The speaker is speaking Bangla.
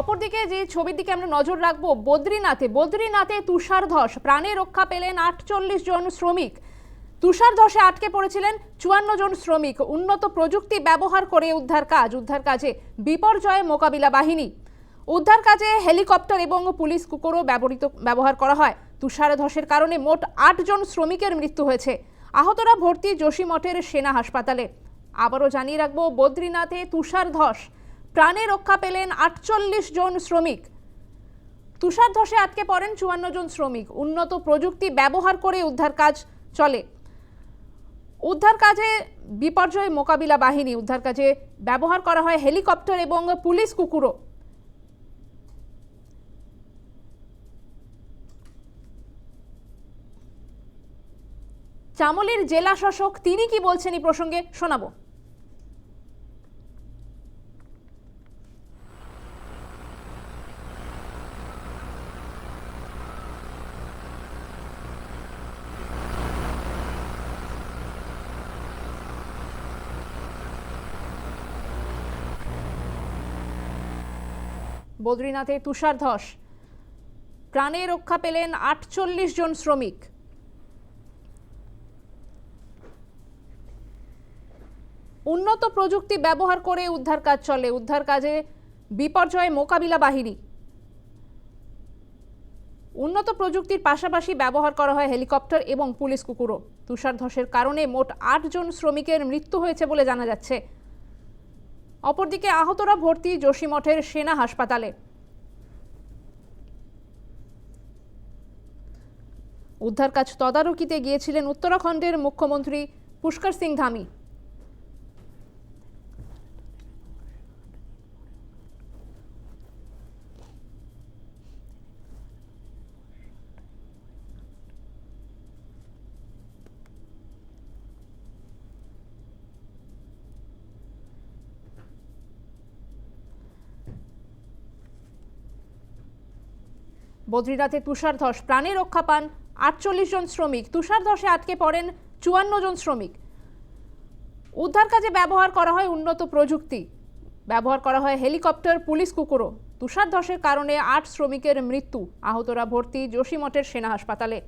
অপরদিকে যে ছবির দিকে আমরা নজর রাখব, বদ্রীনাথে। বদ্রীনাথে তুষার ধস। প্রাণে রক্ষা পেলেন আটচল্লিশ জন শ্রমিক। তুষার ধসে আটকে পড়েছিলেন চুয়ান্ন জন শ্রমিক। উন্নত প্রযুক্তি ব্যবহার করে উদ্ধার কাজ। উদ্ধার কাজে বিপর্যয়ে মোকাবিলা বাহিনী। উদ্ধার কাজে হেলিকপ্টার এবং পুলিশ কুকুরও ব্যবহৃত, ব্যবহার করা হয়। তুষার ধসের কারণে মোট আটজন শ্রমিকের মৃত্যু হয়েছে। আহতরা ভর্তি যোশীমঠের সেনা হাসপাতালে। আবারও জানিয়ে রাখব, বদ্রীনাথে তুষার ধস। প্রাণে রক্ষা পেলেন আটচল্লিশ জন শ্রমিক। তুষার ধসে আটকে পড়েন চুয়ান্ন জন শ্রমিক। উন্নত প্রযুক্তি ব্যবহার করে উদ্ধার কাজ চলে। উদ্ধার কাজে বিপর্যয় মোকাবিলা বাহিনী। উদ্ধার কাজে ব্যবহার করা হয় হেলিকপ্টার এবং পুলিশ কুকুরও। চামলির জেলা শাসক তিনি কি বলছেন এই প্রসঙ্গে শোনাবো। বদ্রীনাথে তুষার ধস। প্রাণে রক্ষা পেলেন আটচল্লিশ জন শ্রমিক। উন্নত প্রযুক্তি ব্যবহার করে উদ্ধার কাজ চলে। উদ্ধার কাজে বিপর্যয় মোকাবিলা বাহিনী। উন্নত প্রযুক্তির পাশাপাশি ব্যবহার করা হয় হেলিকপ্টার এবং পুলিশ কুকুরও। তুষার ধসের কারণে মোট আটজন শ্রমিকের মৃত্যু হয়েছে বলে জানা যাচ্ছে। অপরদিকে আহতরা ভর্তি যোশীমঠের সেনা হাসপাতালে। উদ্ধার কাজ তদারকিতে গিয়েছিলেন উত্তরাখণ্ডের মুখ্যমন্ত্রী পুষ্কর সিং ধামি। বদ্রীনাথে তুষার ধস প্রাণে রক্ষা পান আটচল্লিশ জন শ্রমিক। তুষার ধসে আটকে পড়েন চুয়ান্ন জন শ্রমিক। উদ্ধার কাজে ব্যবহার করা হয় উন্নত প্রযুক্তি। ব্যবহার করা হয় হেলিকপ্টার, পুলিশ কুকুরও। তুষার ধসের কারণে আট শ্রমিকের মৃত্যু। আহতরা ভর্তি যোশীমঠের সেনা হাসপাতালে।